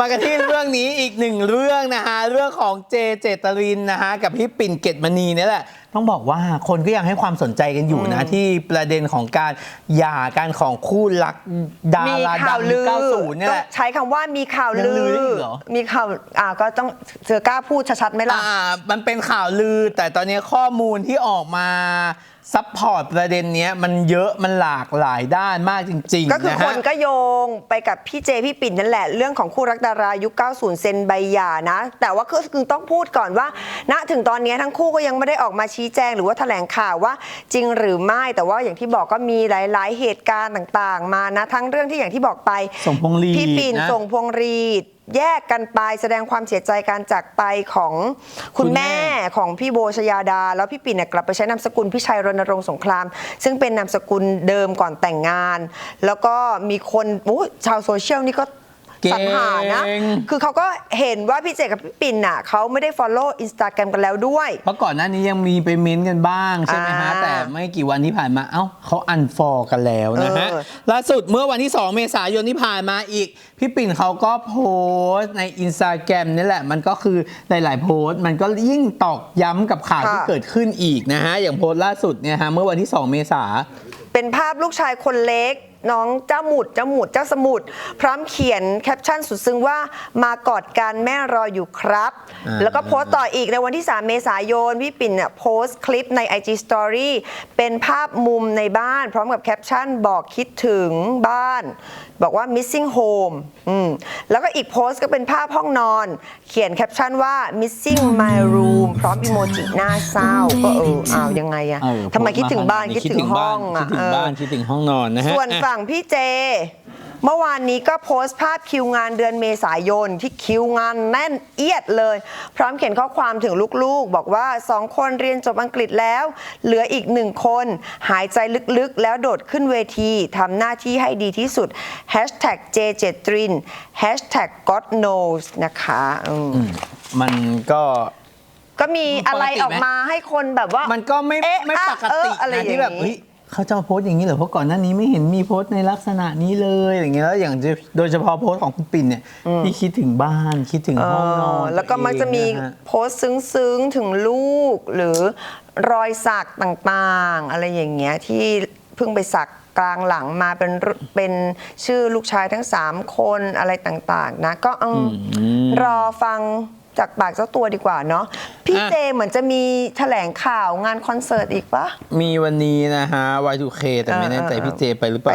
มากันที่เรื่องนี้อีกหนึ่งเรื่องนะฮะเรื่องของเจเจตรินนะฮะกับพี่ปิ่นเกตมณีนี่แหละ ต้องบอกว่าคนก็ยังให้ความสนใจกันอยู่นะที่ประเด็นของการหย่ากันของคู่รักดามีราข่าดัวงลือ90เนี่ยแหละต้องใช้คำว่ามีข่าวยังลืลืออได้อีกเหรอ มีข่าวอ่าก็ต้องเธอกล้าพูดชัดๆไหมล่ะ อ่ามันเป็นข่าวลือ แต่ตอนนี้ข้อมูลที่ออกมาซัพพอร์ตประเด็นเนี้ยมันเยอะมันหลากหลายด้านมากจริงๆก็คือนะคฮะ นก็โยงไปกับพี่เจพี่ปิ่นนั่นแหละ เรื่องของคู่รักดารายุค 90 เซนใบหย่านะ แต่ว่าคือคือต้องพูดก่อนว่า ณถึงตอนนี้ทั้งคู่ก็ยังไม่ได้ออกมาชี้แจงหรือว่าแถลงข่าวว่าจริงหรือไม่แต่ว่าอย่างที่บอกก็มีหลาย ๆ เหตุการณ์ต่างๆ มานะทั้งเรื่องที่อย่างที่บอกไปส่งพวงหรีดพี่ปิ่นนะ ส่งพวงหรีด แยกกันไปแสดงความเสียใจการจากไปของคุณคุณแม่ แม่ของพี่โบชยาดา แล้วพี่ปิ่นเนี่ยกลับไปใช้นามสกุลพี่ชัยรณรงค์สงคราม ซึ่งเป็นนามสกุลเดิมก่อนแต่งงาน แล้วก็มีคนโอ้ชาวโซเชียลนี่ก็เก่ง สรรหานะคือเขาก็เห็นว่าพี่เจกับพี่ปิ่นน่ะเขาไม่ได้ follow Instagram กันแล้วด้วย เพราะก่อนหน้านี้ยังมีไปเม้นต์กันบ้างใช่ไหมฮะ อ่าแต่ไม่กี่วันที่ผ่านมา เอ้าเขาอันฟอร์กันแล้วนะฮะ เออ ล่าสุดเมื่อวันที่ 2 เมษายนที่ผ่านมาอีก พี่ปิ่นเขาก็โพสต์ในอินสตาแกรมนี่แหละ มันก็คือหลาย ๆ โพสต์ มันก็ยิ่งตอกย้ำกับข่าวที่เกิดขึ้นอีกนะฮะ อย่างโพสต์ล่าสุดเนี่ยฮะเมื่อวันที่ 2 เมษา เป็นภาพลูกชายคนเล็ก น้องเจ้าหมุดเจ้าหมุดเจ้าสมุด พร้อมเขียนแคปชั่นสุดซึ้งว่ามากอดกันแม่รออยู่ครับ อ่า แล้วก็โพสต์ต่ออีกในวันที่ 3 เมษายน พี่ปิ่นเนี่ยโพสต์คลิปใน IG Story เป็นภาพมุมในบ้าน พร้อมกับแคปชั่นบอกคิดถึงบ้าน บอกว่า missing home อืมแล้วก็อีกโพสต์ก็เป็นภาพห้องนอน เขียนแคปชั่นว่า missing my room พร้อมอีโมจิหน้าเศร้าก็เอออ้าวยังไงอะเออทำไมคิดถึงบ้านโพสต์คิดถึงห้องคิอะดถึงบ้านเออคิดถึงห้องนอนนะฮะส่วนอะฝั่งพี่เจ เมื่อวานนี้ก็โพสต์ภาพคิวงานเดือนเมษายนที่คิวงานแน่นเอียดเลย พร้อมเขียนข้อความถึงลูกๆ บอกว่าสองคนเรียนจบอังกฤษแล้ว เหลืออีกหนึ่งคน หายใจลึกๆ แล้วโดดขึ้นเวทีทำหน้าที่ให้ดีที่สุด Hashtag j 7 t r i n Hashtag God knows นะคะอืมมันก็ก็มีอะไรปกติไหมออกมาให้คนแบบว่ามันก็ไม่เอ๊ะไม่ปกเอติออะไรอนะย่างที่แบบนี้ เฮ้ย เขาจะมาโพสต์อย่างนี้เหรอเพราะก่อนหน้านี้ไม่เห็นมีโพสต์ในลักษณะนี้เลยอย่างเงี้ยแล้วอย่างจะโดยเฉพาะโพสต์ของคุณปิ่นเนี่ยที่คิดถึงบ้านคิดถึงห้องนอนเออแล้วก็มักจะมีตัวเองนฮโพสต์ซึ้งๆถึงลูก หรือรอยสักต่างๆ อะไรอย่างเงี้ยที่เพิ่งไปสักกลางหลังมาเป็นรุเป็นชื่อลูกชายทั้ง3คนอะไรต่างๆ นะ ก็เอออรอฟัง จากปากเจ้าตัวดีกว่าเนาะพี่อะ เจเหมือนจะมีแถลงข่าวงานคอนเสิร์ตอีกปะ มีวันนี้นะฮะ Y2K แต่ไม่แน่ใจเออเออพี่เจไปหรือเปล่า